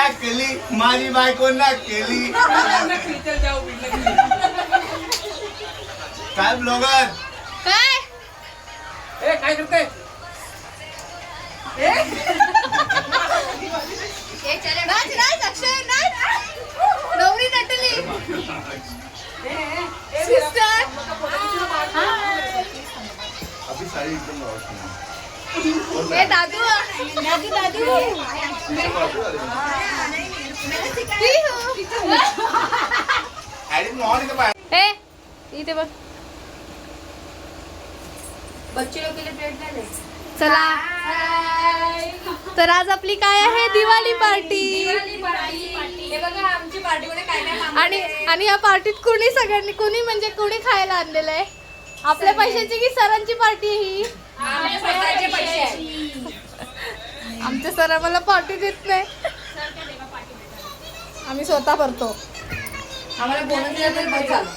ना केली माझी बायको ना केली काय ब्लॉगर? काय? नाच नाच अक्षय नाच नवरी नटली. सिस्टर अभी साडी एकदम आवडते. ए दादू. दादू दादू ए इथे बघ. बच्चे चला. तर आज आपली काय आहे? दिवाळी पार्टी. आणि आणि या पार्टीत कुणी सगळ्यांनी कुणी म्हणजे कुणी खायला आणलेलं आहे? आपल्या पैशाची की सरांची पार्टी आहे ही? आमचे सर आम्हाला पार्टी देत नाही. आम्ही स्वतः भरतो. आम्हाला बोनस दिला तरी बस झालं.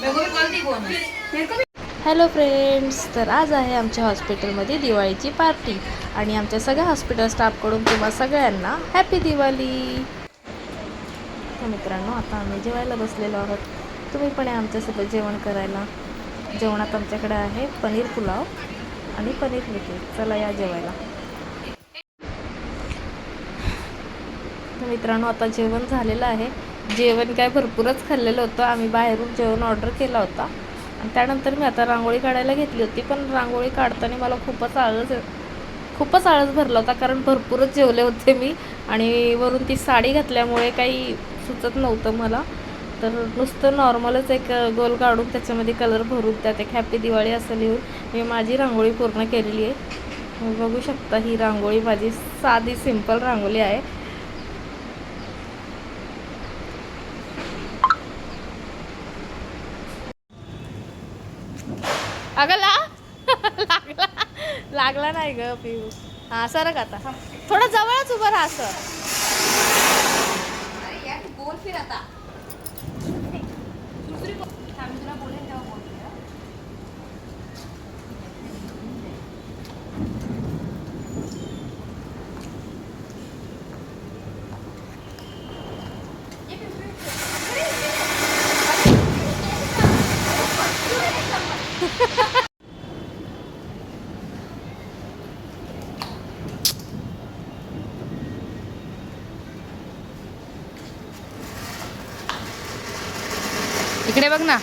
बघू कोणती बोनस हॅलो फ्रेंड्स तर आज आहे आमच्या हॉस्पिटलमध्ये दिवाळीची पार्टी आणि आमच्या सगळ्या हॉस्पिटल स्टाफकडून तुम्हा सगळ्यांना हॅपी दिवाळी. तर मित्रांनो आता आम्ही जेवायला बसलेलो आहोत. तुम्ही पण या आमच्यासोबत जेवण करायला. जेवणात आमच्याकडे आहे पनीर पुलाव. आणि पनीर मिठी चला या जेवायला. तर मित्रांनो आता जेवण झालेलं आहे. जेवण काय भरपूरच खाल्लेलं होतं. आम्ही बाहेरून जेवण ऑर्डर केला होता. आणि त्यानंतर मी आता रांगोळी काढायला घेतली होती पण रांगोळी काढताना मला खूपच आळस खूपच आळस भरला होता कारण भरपूरच जेवले होते मी. आणि वरून ती साडी घातल्यामुळे काही सुचत नव्हतं मला. तर नुसतं नॉर्मलच एक गोल काढून त्याच्यामध्ये कलर भरून त्यात एक हॅपी दिवाळी असं लिहून मी माझी रांगोळी पूर्ण केलेली आहे. तुम्ही बघू शकता ही रांगोळी माझी साधी सिंपल रांगोळी आहे. अगं ला लागला लागला नाही ग पिऊ. हा सरक आता. थोडं जवळच उभं राहा असं गोल फिर आता इकडे बघ ना.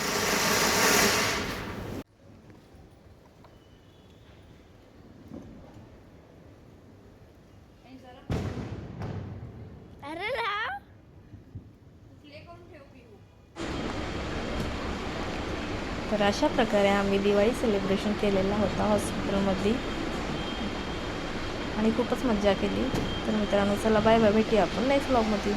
तर अशा प्रकारे आम्ही दिवाळी सेलिब्रेशन केलेला होता हॉस्पिटलमध्ये आणि खूपच मजा केली. तर मित्रांनो चला बाय बाय भेटूया आपण नेक्स्ट ब्लॉगमध्ये